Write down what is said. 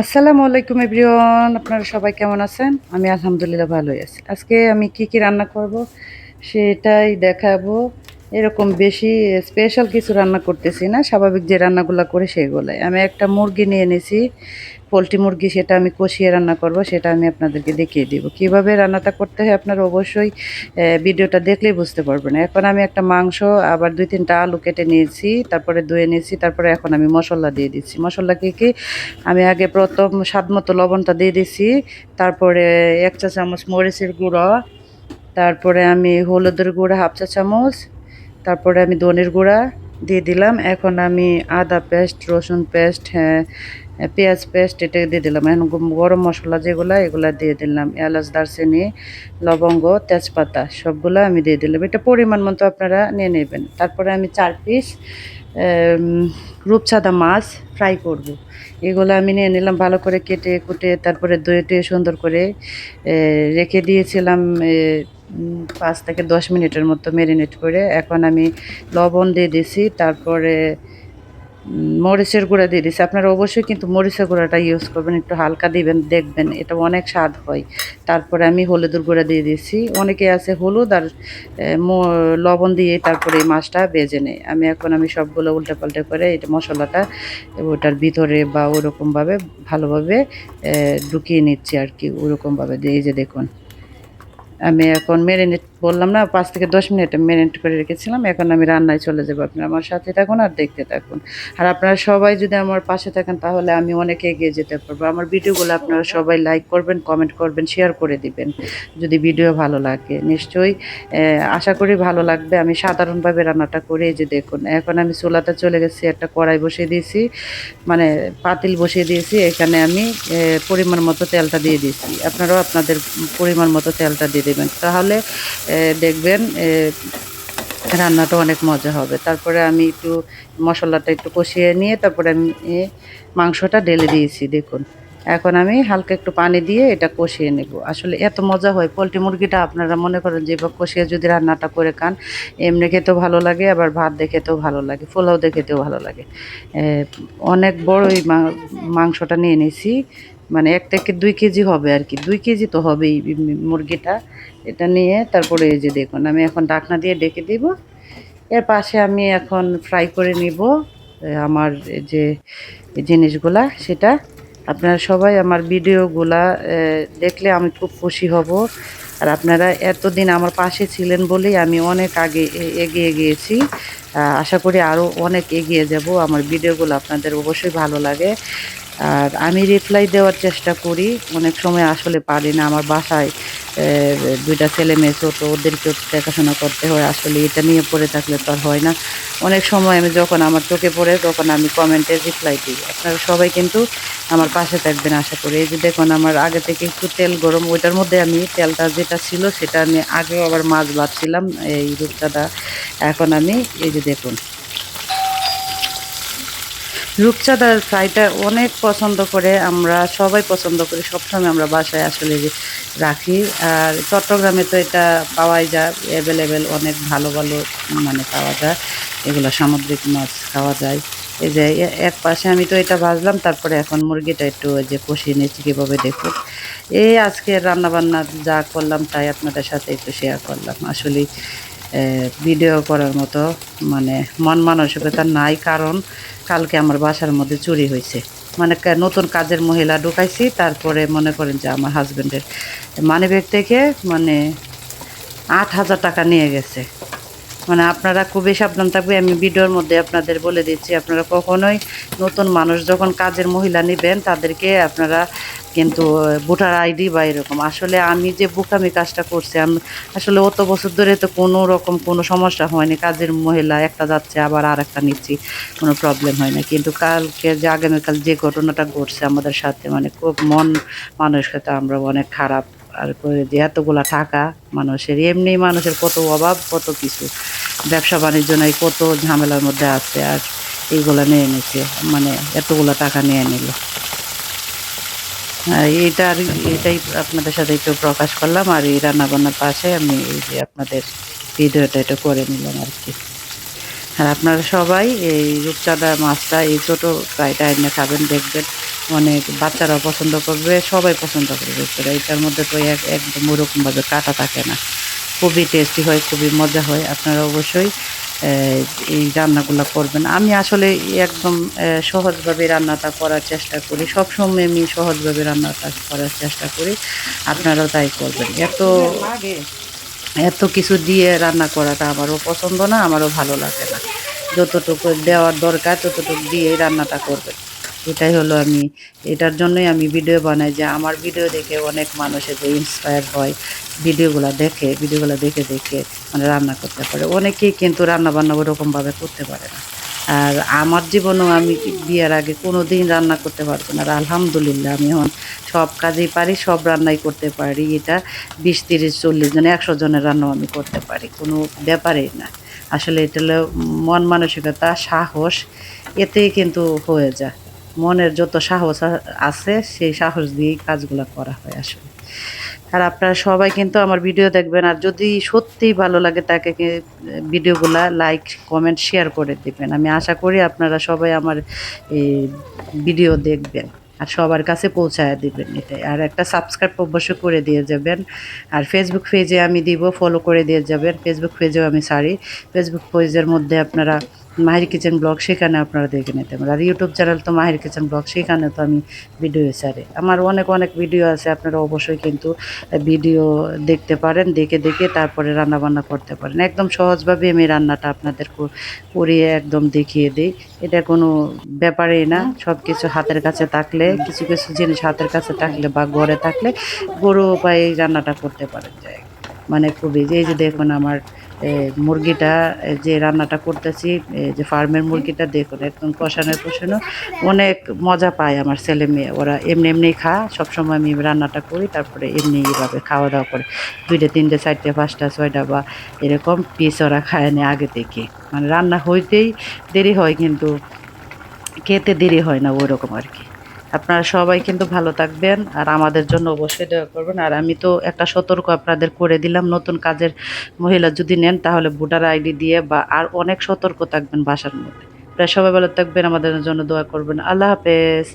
আসসালামু আলাইকুম এভরিওয়ান, আপনারা সবাই কেমন আছেন? আমি আলহামদুলিল্লাহ ভালোই আছি। আজকে আমি কি কি রান্না করব সেটাই দেখাবো। এরকম বেশি স্পেশাল কিছু রান্না করতেছি না, স্বাভাবিক যে রান্নাগুলো করে সেগুলাই আমি একটা মুরগি নিয়ে এনেছি পোলট্রি মুরগি সেটা আমি কষিয়ে রান্না করব, সেটা আমি আপনাদেরকে দেখিয়ে দিব। কীভাবে রান্নাটা করতে হয় আপনারা অবশ্যই ভিডিওটা দেখলেই বুঝতে পারবেন। এখন আমি একটা মাংস, আবার দুই তিনটা আলু কেটে নিয়েছি, তারপরে ধুয়ে নিয়েছি, তারপরে এখন আমি মশলা দিয়ে দিচ্ছি। মশলা কি কি? আমি আগে প্রথম স্বাদ মতো লবণটা দিয়ে দিছি, তারপরে এক চা চামচ মরিচের গুঁড়ো, তারপরে আমি হলুদের গুঁড়ো হাফ চা চামচ তারপরে আমি ধনের গুঁড়া দিয়ে দিলাম। এখন আমি আদা পেস্ট, রসুন পেস্ট হ্যাঁ পেঁয়াজ পেস্ট এটা দিয়ে দিলাম। এখন গরম মশলা যেগুলো, এগুলো দিয়ে দিলাম। এলাচ, দারচিনি, লবঙ্গ, তেজপাতা, সবগুলো আমি দিয়ে দিলাম। এটা পরিমাণ মতো আপনারা নিয়ে নেবেন। তারপরে আমি চার পিস রূপচাঁদা মাছ ফ্রাই করব। এগুলো আমি নিয়ে নিলাম ভালো করে কেটে কুটে তারপরে দই টুয়ে সুন্দর করে রেখে দিয়েছিলাম পাঁচ থেকে দশ মিনিটের মতো ম্যারিনেট করে এখন আমি লবণ দিয়ে দিছি, তারপরে মরিচের গুঁড়া দিয়ে দিছি। আপনারা অবশ্যই কিন্তু মরিচের গুঁড়াটা ইউজ করবেন, একটু হালকা দিবেন, দেখবেন, এটা অনেক স্বাদ হয়। তারপরে আমি হলুদের গুঁড়া দিয়ে দিছি অনেকে আছে হলুদ আর লবণ দিয়ে তারপরে এই মাছটা বেজে নেয়। আমি এখন আমি সবগুলো উল্টে পাল্টে করে এটা মশলাটা ওটার ভিতরে বা ওরকমভাবে ভালোভাবে ঢুকিয়ে নিচ্ছি আর কি ওরকমভাবে দিয়ে যে দেখুন, আমি এখন ম্যারিনেট বললাম না, পাঁচ থেকে দশ মিনিট ম্যারিনেট করে রেখেছিলাম, এখন আমি রান্নায় চলে যাব। আপনারা আমার সাথে থাকুন আর দেখতে থাকুন। আর আপনারা সবাই যদি আমার পাশে থাকেন, তাহলে আমি অনেক এগিয়ে যেতে পারব। আমার ভিডিওগুলো আপনারা সবাই লাইক করবেন কমেন্ট করবেন শেয়ার করে দিবেন, যদি ভিডিও ভালো লাগে। নিশ্চয়ই আশা করি ভালো লাগবে। আমি সাধারণভাবে রান্নাটা করে যে দেখুন, এখন আমি চুলাতে চলে গেছি, একটা কড়াই বসিয়ে দিয়েছি মানে পাতিল বসিয়ে দিয়েছি, এখানে আমি পরিমাণ মতো তেলটা দিয়ে দিয়েছি। আপনারাও আপনাদের পরিমাণ মতো তেলটা দিয়ে দেবেন। তাহলে দেখবেন রান্নাটা অনেক মজা হবে। তারপরে আমি একটু মশলাটা একটু কষিয়ে নিয়ে তারপরে আমি মাংসটা ঢেলে দিয়েছি, দেখুন। এখন আমি হালকা একটু পানি দিয়ে এটা কষিয়ে নেব। আসলে এত মজা হয়, পোলট্রি মুরগিটা আপনারা মনে করেন যে কষিয়ে যদি রান্নাটা করে খান, এমনি খেতেও ভালো লাগে, আবার ভাত দিয়ে খেতেও ভালো লাগে, পোলাও দিয়ে খেতেও ভালো লাগে। অনেক বড়ই মা- মাংসটা নিয়ে নিয়েছি। মানে এক থেকে দুই কেজি হবে আর কি। দুই কেজি তো হবেই মুরগিটা। এটা নিয়ে তারপরে এই যে দেখুন, আমি এখন ডাকনা দিয়ে ডেকে দিব। এর পাশে আমি এখন ফ্রাই করে নিব আমার যে জিনিসগুলা, সেটা। আপনারা সবাই আমার ভিডিওগুলা দেখলে আমি খুব খুশি হব। আর আপনারা এতদিন আমার পাশে ছিলেন বলেই আমি অনেক আগে এগিয়ে গিয়েছি। আশা করি আরও অনেক এগিয়ে যাব। আমার ভিডিওগুলো আপনাদের অবশ্যই ভালো লাগে। আর আমি রিপ্লাই দেওয়ার চেষ্টা করি। অনেক সময় আসলে পারি না। আমার বাসায় দুইটা ছেলে মেয়ে ছোট, ওদেরকেও দেখাশোনা করতে হয়। আসলে এটা নিয়ে পড়ে থাকলে তো আর হয় না। অনেক সময় আমি যখন আমার চোখে পড়ে, তখন আমি কমেন্টে রিপ্লাই দিই। আপনারা সবাই কিন্তু আমার পাশে থাকবেন, আশা করি। এই যে দেখুন, আমার আগে থেকে একটু তেল গরম, ওইটার মধ্যে আমি তেলটা যেটা ছিল, সেটা আমি আগেও আবার মাছ ভাজছিলাম। এই রূপচাঁদা এখন আমি এই যে দেখুন। রূপচাঁদার ফ্রাইটা অনেক পছন্দ করে, আমরা সবাই পছন্দ করি, সবসময় আমরা বাসায় আসলে রাখি। আর চট্টগ্রামে তো এটা পাওয়াই যায় অ্যাভেলেবেল অনেক ভালো ভালো মানে পাওয়া যায়। এগুলো সামুদ্রিক মাছ খাওয়া যায়। এই যে এক পাশে আমি তো এটা ভাজলাম, তারপরে এখন মুরগিটা একটু ওই যে কষিয়ে নিয়েছি কীভাবে দেখুন এই আজকে রান্নাবান্না যা করলাম তাই আপনাদের সাথে একটু শেয়ার করলাম। আসলেই ভিডিও করার মতো মানে মন মানসিকতা নাই, কারণ কালকে আমার বাসার মধ্যে চুরি হয়েছে। মানে নতুন কাজের মহিলা ঢুকাইছি, তারপরে মনে করেন যে আমার হাজবেন্ডের মানিব্যাগ থেকে মানে আট হাজার টাকা নিয়ে গেছে। মানে আপনারা খুবই সাবধান থাকবে আমি ভিডিওর মধ্যে আপনাদের বলে দিচ্ছি, আপনারা কখনোই নতুন মানুষ যখন কাজের মহিলা নেবেন, তাদেরকে আপনারা কিন্তু ভোটার আইডি বা এরকম। আসলে আমি যে বুকামি কাজটা করছি, আমি আসলে অত বছর ধরে তো কোনো রকম কোনো সমস্যা হয়নি। কাজের মহিলা একটা যাচ্ছে, আবার আর একটা নিচ্ছি, কোনো প্রবলেম হয় না কিন্তু কালকে যে আগামীকাল যে ঘটনাটা ঘটছে আমাদের সাথে মানে খুব মন মানুষকে তো আমরা অনেক খারাপ। আর যে এতগুলা টাকা, মানুষের এমনি মানুষের কত অভাব, কত কিছু। ব্যবসা বাণিজ্য নাই, কত ঝামেলার মধ্যে আছে, আর এইগুলা নিয়ে নিচ্ছে মানে এতগুলো টাকা নিয়ে নিল। এইটা আর এটাই আপনাদের সাথে একটু প্রকাশ করলাম আর এই রান্না বান্নার পাশে আমি এই যে আপনাদের ভিডিওটা এটা করে নিলাম আর কি। আর আপনারা সবাই এই রূপচাঁদা মাছটা, এই ছোটো ফ্রাইটা এনে খাবেন, দেখবেন অনেক বাচ্চারাও পছন্দ করবে, সবাই পছন্দ করবে এটার মধ্যে তো এক, একদম ওরকমভাবে কাটা থাকে না। খুবই টেস্টি হয়, খুবই মজা হয়। আপনারা অবশ্যই এই রান্নাগুলো করবেন। আমি আসলে একদম সহজভাবে রান্নাটা করার চেষ্টা করি। সবসময় আমি সহজভাবে রান্নাটা করার চেষ্টা করি। আপনারাও তাই করবেন। এত এত কিছু দিয়ে রান্না করাটা আমারও পছন্দ না, আমারও ভালো লাগে না। যতটুকু দেওয়ার দরকার, ততটুকু দিয়েই রান্নাটা করবেন। এটাই হলো আমি, এটার জন্যই আমি ভিডিও বানাই যে আমার ভিডিও দেখে অনেক মানুষের যে ইন্সপায়ার হয়। ভিডিওগুলো দেখে ভিডিওগুলো দেখে দেখে মানে রান্না করতে পারে। অনেকেই কিন্তু রান্না বান্না ওরকমভাবে করতে পারে না। আর আমার জীবনেও আমি বিয়ের আগে কোনো দিন রান্না করতে পারব না। আর আলহামদুলিল্লাহ আমি এখন সব কাজেই পারি, সব রান্নাই করতে পারি। এটা বিশ, তিরিশ, চল্লিশ জন, একশো জনের রান্নাও আমি করতে পারি। কোনো ব্যাপারেই না। আসলে এটা হলো মন মানসিকতা, সাহস, এতেই কিন্তু হয়ে যায়। মনের যত সাহস আছে, সেই সাহস দিয়েই কাজগুলো করা হয় আসলে। আর আপনারা সবাই কিন্তু আমার ভিডিও দেখবেন, আর যদি সত্যিই ভালো লাগে তাকে ভিডিওগুলা লাইক, কমেন্ট, শেয়ার করে দিবেন। আমি আশা করি আপনারা সবাই আমার এই ভিডিও দেখবেন, আর সবার কাছে পৌঁছায় দিবেন এটাই। আর একটা সাবস্ক্রাইব অবশ্যই করে দিয়ে যাবেন, আর ফেসবুক পেজে আমি দিব ফলো করে দিয়ে যাবেন। ফেসবুক পেজেও আমি সারি ফেসবুক পেজের মধ্যে আপনারা মাহির কিচেন ব্লগ সেখানে আপনারা দেখে নিতে পারেন। আর ইউটিউব চ্যানেল তো মাহির কিচেন ব্লগ, সেখানে তো আমি ভিডিও ছাড়ি। আমার অনেক অনেক ভিডিও আছে, আপনারা অবশ্যই কিন্তু ভিডিও দেখতে পারেন, দেখে দেখে তারপরে রান্না বান্না করতে পারেন। একদম সহজভাবে আমি রান্নাটা আপনাদের করিয়ে একদম দেখিয়ে দিই। এটা কোনো ব্যাপারই না সব কিছু হাতের কাছে থাকলে, কিছু কিছু জিনিস হাতের কাছে থাকলে বা ঘরে থাকলে গরু উপায়ে রান্নাটা করতে পারেন। যায় মানে খুবই এই যে দেখুন আমার মুরগিটা যে রান্নাটা করতেছি যে ফার্মের মুরগিটা, দেখুন, একদম কষানো কষানো। অনেক মজা পায় আমার ছেলে মেয়ে। ওরা এমনি এমনি খা সবসময় আমি রান্নাটা করি, তারপরে এমনি এইভাবে খাওয়া দাওয়া করে। দুইটা, তিনটে, চারটে, পাঁচটা, ছয়টা বা এরকম পিস ওরা খায় না আগে থেকে। মানে রান্না হইতেই দেরি হয়, কিন্তু খেতে দেরি হয় না ওই রকম আর কি। আপনারা সবাই কিন্তু ভালো থাকবেন আর আমাদের জন্য অবশ্যই দয়া করবেন। আর আমি তো একটা সতর্ক আপনাদের করে দিলাম, নতুন কাজের মহিলা যদি নেন তাহলে ভোটার আইডি দিয়ে বা আর অনেক সতর্ক থাকবেন বাসার মধ্যে। প্রায় সবাই ভালো থাকবেন, আমাদের জন্য দোয়া করবেন। আল্লাহ হাফেজ।